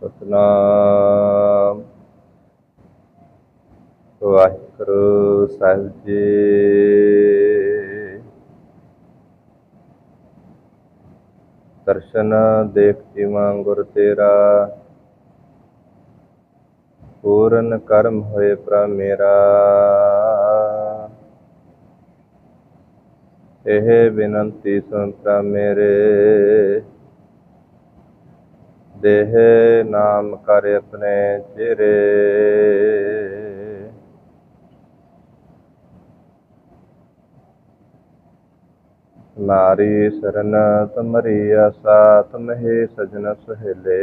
ਸਤਨਾਮ। ਵਾਹਿਗੁਰੂ ਸਾਹਿਬ ਜੀ। ਦਰਸ਼ਨ ਦੇਖ ਜੀਵਾਂ ਗੁਰ ਤੇਰਾ। ਪੂਰਨ ਕਰਮ ਹੋਏ ਪ੍ਰਭ ਮੇਰਾ। ਇਹ ਬੇਨੰਤੀ ਸੁਣ ਪ੍ਰਭ ਮੇਰੇ। ਦੇਹ ਨਾਮ ਕਰ ਆਪਣੇ ਚਿਹਰੇ। ਨਾਰੀ ਸਰਨ ਤੁਮਰੀ ਆਸਾ, ਤੁਮਹੇ ਸਜਣ ਸੁਹੇਲੇ।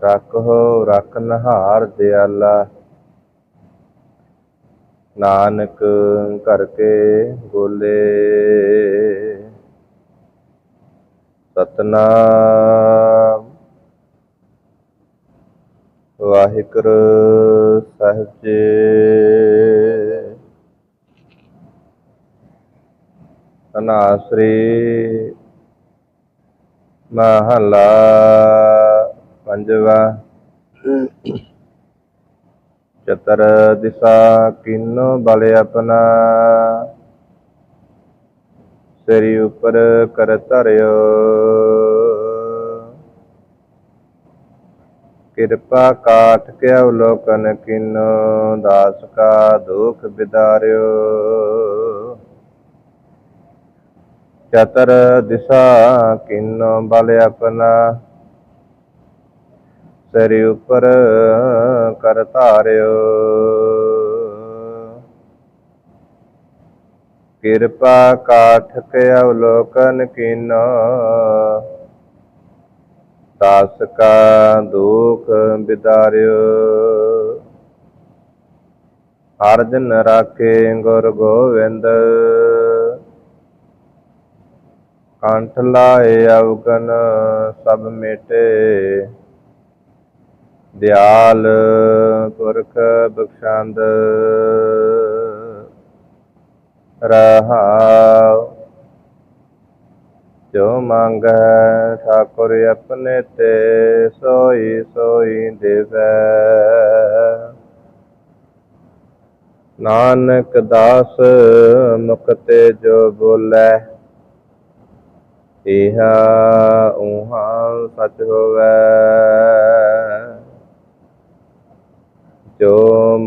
ਰੱਖੋ, ਰੱਖ ਨਹਾਰ ਦਿਆਲਾ। ਨਾਨਕ ਕਰਕੇ ਗੋਲੇ ਸਤਨਾਮ। ਵਾਹਿਗੁਰੂ ਸਾਹਿਬ ਜੀ। ਅਨਾਸਰੀ ਮਹਲਾ ਪੰਜਵਾ। ਚਤਰ ਦਿਸਾ ਕਿਨੋ ਬਲ ਆਪਣਾ? ਸਰੀ ਉਪਰ ਕਰ ਧਰਿਓ। ਕਿਰਪਾ ਕਾਠ ਕੇ ਅਵਲੋਕਨ ਕਿਨੋ, ਦਾਸ ਕਾ ਦੁਖ ਬਿਦਾਰਿਓ। ਚਤਰ ਦਿਸ਼ਾ ਕਿਨੋ ਬਲ ਆਪਣਾ, ਸਰੀ ਉਪਰ ਕਰ ਧਾਰਿਓ। ਕਿਰਪਾ ਕਾਠ ਕੇ ਅਵਲੋਕਨ ਕੀਨੋ। ਦਾਸ ਕਾ ਦੁਖ ਬਿਦਾਰਿਓ। ਹਰ ਦਿਨ ਰਾਖੇ ਗੁਰ ਗੋਵਿੰਦ। ਕੰਠ ਲਾਏ ਅਵਗਨ ਸਭ ਮੇਟੇ। ਦਿਆਲ ਪੁਰਖ ਬਖਸ਼ੰਦ। ਰਹਾਉ ਜੋ ਮੰਗੈ ਠਾਕੁਰ ਆਪਣੇ ਤੇ, ਸੋਈ ਸੋਈ ਦੇਵੈ। ਨਾਨਕ ਦਾਸ ਮੁਖਤੇ ਜੋ ਬੋਲੇ ਇਹਾ ਉਹਾ ਸਚ ਹੋਵੇ ਜੋ